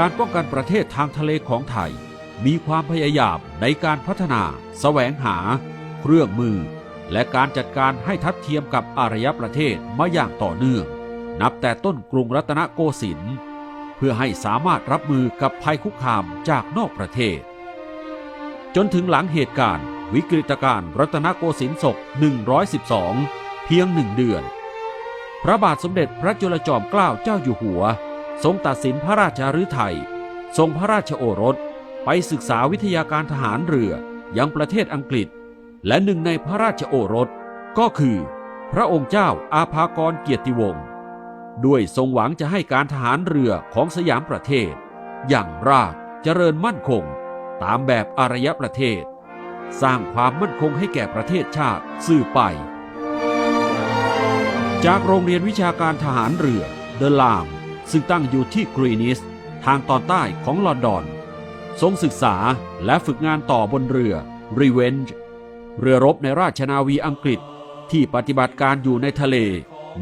การป้องกันประเทศทางทะเลของไทย มีความพยายามในการพัฒนาแสวงหา เครื่องมือ และการจัดการให้ทัดเทียมกับอารยประเทศมาอย่างต่อเนื่อง นับแต่ต้นกรุงรัตนโกสินทร์เพื่อให้สามารถรับมือกับภัยคุกคามจากนอกประเทศ จนถึงหลังเหตุการณ์วิกฤตการณ์รัตนโกสินทร์ศก 112 เพียงหนึ่งเดือน พระบาทสมเด็จพระจุลจอมเกล้าเจ้าอยู่หัว ทรงตัดสินพระราชาฤทัยทรงพระราชโอรส ไปศึกษาวิทยาการทหารเรือยังประเทศอังกฤษ และหนึ่งในพระราชโอรส ก็คือ พระองค์เจ้าอาภากรเกียรติวงศ์ด้วยทรงหวังจะให้การทหารเรือของสยามประเทศ อย่างรากเจริญมั่นคง ตามแบบอารยประเทศ สร้างความมั่นคงให้แก่ประเทศชาติสืบไป จากโรงเรียนวิชาการทหารเรือเดลาม ซึ่งตั้งอยู่ที่กรีนิสทางตอนใต้ของลอนดอน ทรงศึกษาและฝึกงานต่อบนเรือ Revenge เรือรบในราชนาวีอังกฤษที่ปฏิบัติการอยู่ในทะเล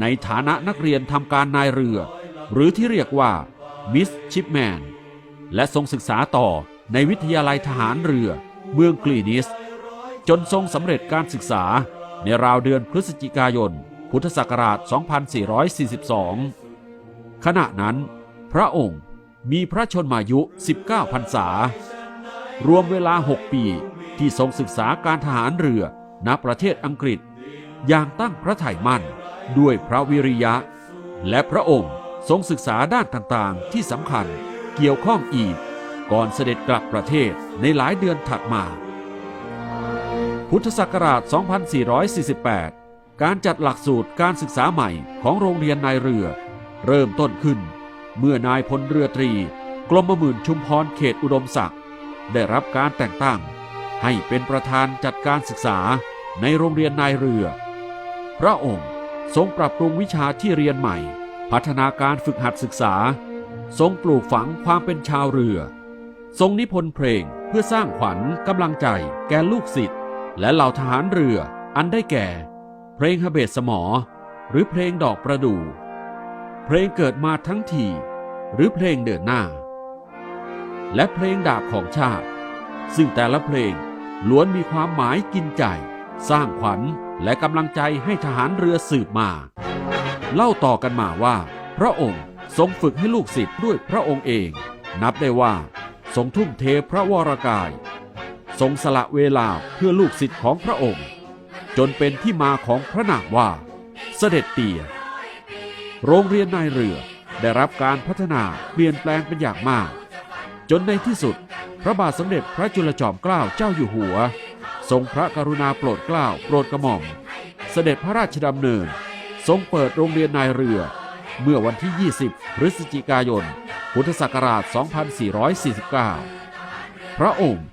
ในฐานะนักเรียนทำการนายเรือ หรือที่เรียกว่า Miss Shipman และทรงศึกษาต่อในวิทยาลัยทหารเรือ เมืองกรีนิส จนทรงสำเร็จการศึกษาในราวเดือนพฤศจิกายน พุทธศักราช 2442 ขณะนั้น พระองค์มีพระชนมายุ 19 พรรษา รวมเวลา 6 ปีที่ทรงศึกษาการทหารเรือณประเทศอังกฤษ อย่างตั้งพระไถ่มั่นด้วยพระวิริยะ และพระองค์ทรงศึกษาด้านต่างๆ ที่สำคัญเกี่ยวข้องอีก ก่อนเสด็จกลับประเทศในหลายเดือนถัดมา พุทธศักราช 2448 การจัดหลักสูตรการศึกษาใหม่ของโรงเรียนนายเรือ เริ่มต้นขึ้น เมื่อนายพลเรือตรี กรมหมื่นชุมพรเขตอุดมศักดิ์ได้รับการแต่งตั้ง ให้เป็นประธานจัดการศึกษาในโรงเรียนนายเรือ พระองค์ทรงปรับปรุงวิชาที่เรียนใหม่ พัฒนาการฝึกหัดศึกษา ทรงปลูกฝังความเป็นชาวเรือ ทรงนิพนธ์เพลงเพื่อสร้างขวัญกำลังใจ แก่ลูกศิษย์และเหล่าทหารเรืออันได้แก่ เพลงฮเบตสมอ หรือเพลงดอกประดู่ เพลงเกิดมาทั้งทีหรือเพลงเดินหน้า และเพลงดาบของชาติ ซึ่งแต่ละเพลงล้วนมีความหมายกินใจ สร้างขวัญและกำลังใจให้ทหารเรือสืบมา เล่าต่อกันมาว่า พระองค์ทรงฝึกให้ลูกศิษย์ด้วยพระองค์เอง นับได้ว่าทรงทุ่มเทพระวรากาย ทรงสละเวลาเพื่อลูกศิษย์ของพระองค์ จนเป็นที่มาของพระนามว่า เสด็จเตี่ย โรงเรียนนายเรือ ได้รับการพัฒนาเปลี่ยนแปลงเป็นอย่างมาก จนในที่สุด พระบาทสมเด็จพระจุลจอมเกล้าเจ้าอยู่หัว ทรงพระกรุณาโปรดเกล้าโปรดกระหม่อม เสด็จพระราชดำเนิน ทรงเปิดโรงเรียนนายเรือ เมื่อวันที่ 20 พฤศจิกายน พุทธศักราช 2449 พระองค์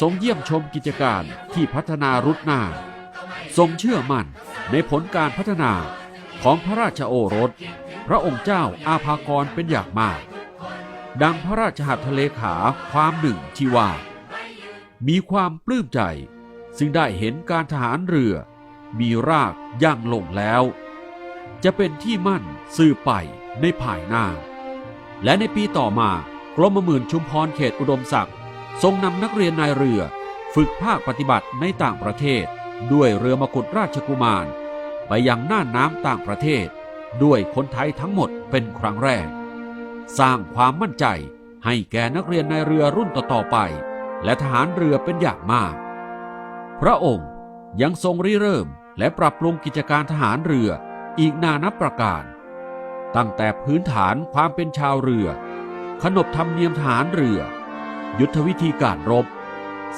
ทรงเยี่ยมชมกิจการที่พัฒนารุดหน้า ทรงเชื่อมั่นในผลการพัฒนา ของพระราชโอรส พระองค์เจ้าอาภากรเป็นอย่างมาก ดังพระราชหัตถเลขาความหนึ่งที่ว่า มีความปลื้มใจซึ่งได้เห็นการทหารเรือ มีรากย่างลงแล้ว จะเป็นที่มั่นสืบไปในภายหน้า และในปีต่อมากรมหมื่นชุมพรเขตอุดมศักดิ์ทรงนำนักเรียนนายเรือ ฝึกภาคปฏิบัติในต่างประเทศ ด้วยเรือมกุฎราชกุมาร ไปยังน่านน้ำต่างประเทศ ด้วยคนไทยทั้งหมดเป็นครั้งแรก สร้างความมั่นใจให้แก่นักเรียนในเรือรุ่นต่อๆไป และทหารเรือเป็นอย่างมาก พระองค์ยังทรงริเริ่มและปรับปรุงกิจการทหารเรืออีกนานับประการ ตั้งแต่พื้นฐานความเป็นชาวเรือ ขนบธรรมเนียมทหารเรือ ยุทธวิธีการรบ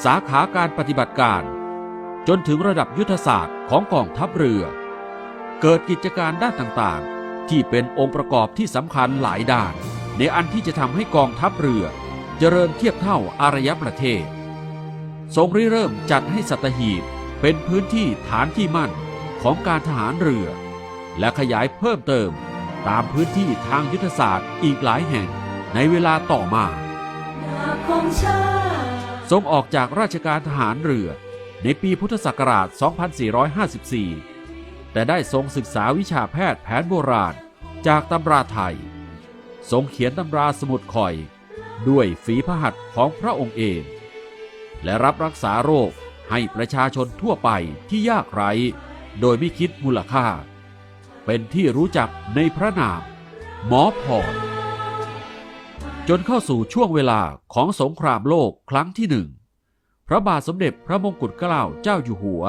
สาขาการปฏิบัติการ จนถึงระดับยุทธศาสตร์ของกองทัพเรือ เกิดกิจการด้านต่างๆ ที่เป็นองค์ประกอบที่สำคัญหลายด้าน ในอันที่จะทำให้กองทัพเรือ เจริญเทียบเท่าอารยประเทศ ทรงริเริ่มจัดให้สัตหีบเป็นพื้นที่ฐานที่มั่นของการทหารเรือ และขยายเพิ่มเติมตามพื้นที่ทางยุทธศาสตร์อีกหลายแห่งในเวลาต่อมาทรงออกจากราชการทหารเรือในปีพุทธศักราช 2454 แต่ได้ทรงศึกษาวิชาแพทย์แผนโบราณ จากตำราไทย ทรงเขียนตำราสมุดคอย ด้วยฝีพระหัตถ์ของพระองค์เอง และรับรักษาโรคให้ประชาชนทั่วไปที่ยากไร้ โดยไม่คิดมูลค่า เป็นที่รู้จักในพระนาม หมอพรจนเข้าสู่ช่วงเวลาของสงครามโลกครั้งที่หนึ่ง พระบาทสมเด็จพระมงกุฎเกล้าเจ้าอยู่หัว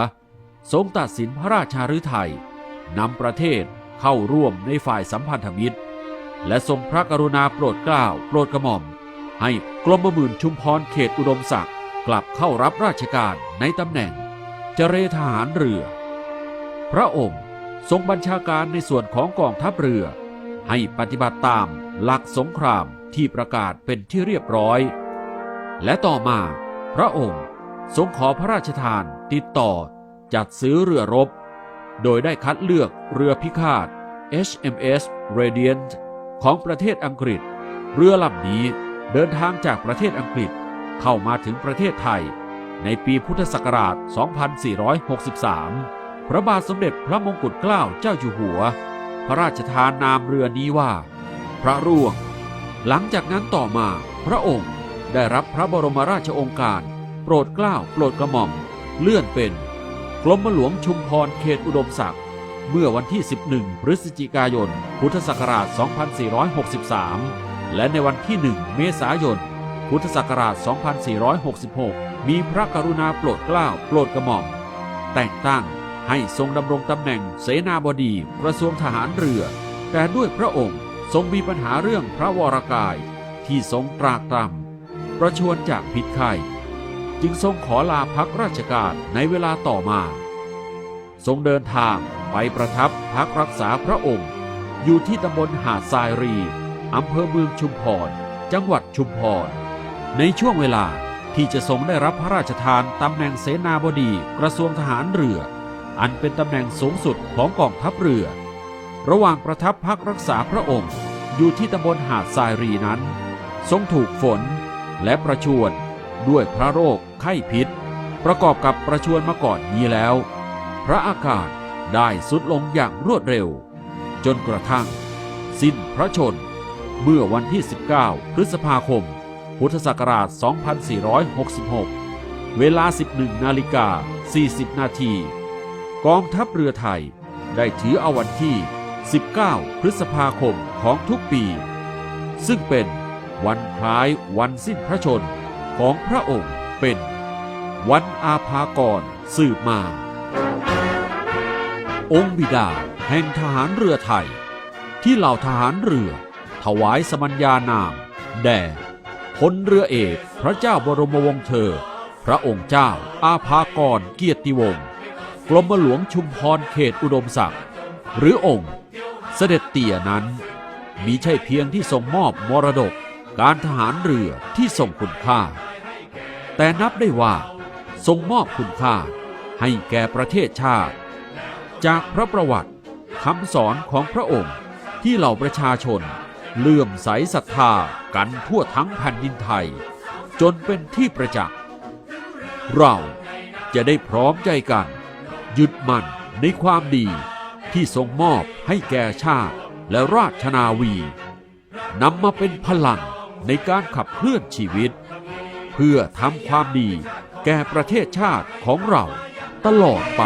ทรงตัดสินพระราชาฤทัยนำประเทศเข้าร่วมในฝ่ายสัมพันธมิตร และทรงพระกรุณาโปรดเกล้าโปรดกระหม่อม ให้กรมหมื่นชุมพรเขตอุดมศักดิ์กลับเข้ารับราชการในตำแหน่ง เจเรทหารเรือ พระองค์ทรงบัญชาการในส่วนของกองทัพเรือ ให้ปฏิบัติตามหลักสงครามที่ประกาศเป็นที่เรียบร้อย และต่อมา พระองค์ทรงขอพระราชทานติดต่อ จัดซื้อเรือรบ โดยได้คัดเลือกเรือพิฆาต HMS Radiant ของประเทศอังกฤษ เรือลำนี้เดินทางจากประเทศอังกฤษเข้ามาถึงประเทศไทย ในปีพุทธศักราช 2463 พระบาทสมเด็จพระมงกุฎเกล้าเจ้าอยู่หัว พระราชทานนามเรือนี้ว่า พระร่วง หลังจากนั้นต่อมาพระองค์ได้รับพระบรมราชโองการ โปรดเกล้าโปรดกระหม่อม เลื่อนเป็น กรมหลวงชุมพรเขตอุดมศักดิ์เมื่อวันที่ 11 พฤศจิกายน พุทธศักราช 2463 และในวันที่ 1 เมษายน พุทธศักราช 2466 มีพระกรุณาโปรดเกล้าโปรดกระหม่อม แต่งตั้งให้ทรงดำรงตำแหน่งเสนาบดีกระทรวงทหารเรือ แต่ด้วยพระองค์ทรงมีปัญหาเรื่องพระวรากายที่ทรงตรากตรำประชวรจากพิษไข้ จึงทรงขอลาพักราชการในเวลาต่อมา ทรงเดินทางไปประทับพักรักษาพระองค์ อยู่ที่ตำบลหาดทรายรีอำเภอเมืองชุมพร จังหวัดชุมพร ในช่วงเวลาที่จะทรงได้รับพระราชทานตำแหน่งเสนาบดีกระทรวงทหารเรือ อันเป็นตำแหน่งสูงสุดของกองทัพเรือ ระหว่างประทับพักรักษาพระองค์ อยู่ที่ตำบลหาดทรายรีนั้น ทรงถูกฝนและประชวร ด้วยพระโรคไข้พิษ ประกอบกับประชวรมาก่อนนี้แล้ว พระอากาศได้สุดลงอย่างรวดเร็ว จนกระทั่ง สิ้นพระชน เมื่อวันที่ 19 พฤษภาคม พุทธศักราช 2466 เวลา 11 นาฬิกา 40 นาที กองทัพเรือไทยได้ถือเอาวันที่ 19 พฤษภาคมของทุกปี ซึ่งเป็นวันคล้ายวันสิ้นพระชน ของพระองค์เป็น วันอาภากรสืบมา องค์บิดาแห่งทหารเรือไทย ที่เหล่าทหารเรือ ถวายสมัญญานาม แด่พลเรือเอกพระเจ้าบรมวงศ์เธอ พระองค์เจ้าอาภากรเกียรติวงศ์กรมหลวงชุมพรเขตอุดมศักดิ์หรือองค์เสด็จเตี่ยนั้นมีใช่เพียงที่ทรงมอบมรดกการทหารเรือที่ทรงคุณค่า แต่นับได้ว่าทรงมอบคุณค่าให้แก่ประเทศชาติ จากพระประวัติคำสอนของพระองค์ที่เหล่าประชาชนเลื่อมใสศรัทธากันทั่วทั้งแผ่นดินไทย จนเป็นที่ประจักษ์ เราจะได้พร้อมใจกัน ยึดมั่นในความดีที่ทรงมอบให้แก่ชาติและราชนาวีนำมาเป็นพลังในการขับเคลื่อนชีวิต พื่อทำความดีแก่ประเทศชาติของเราตลอดไป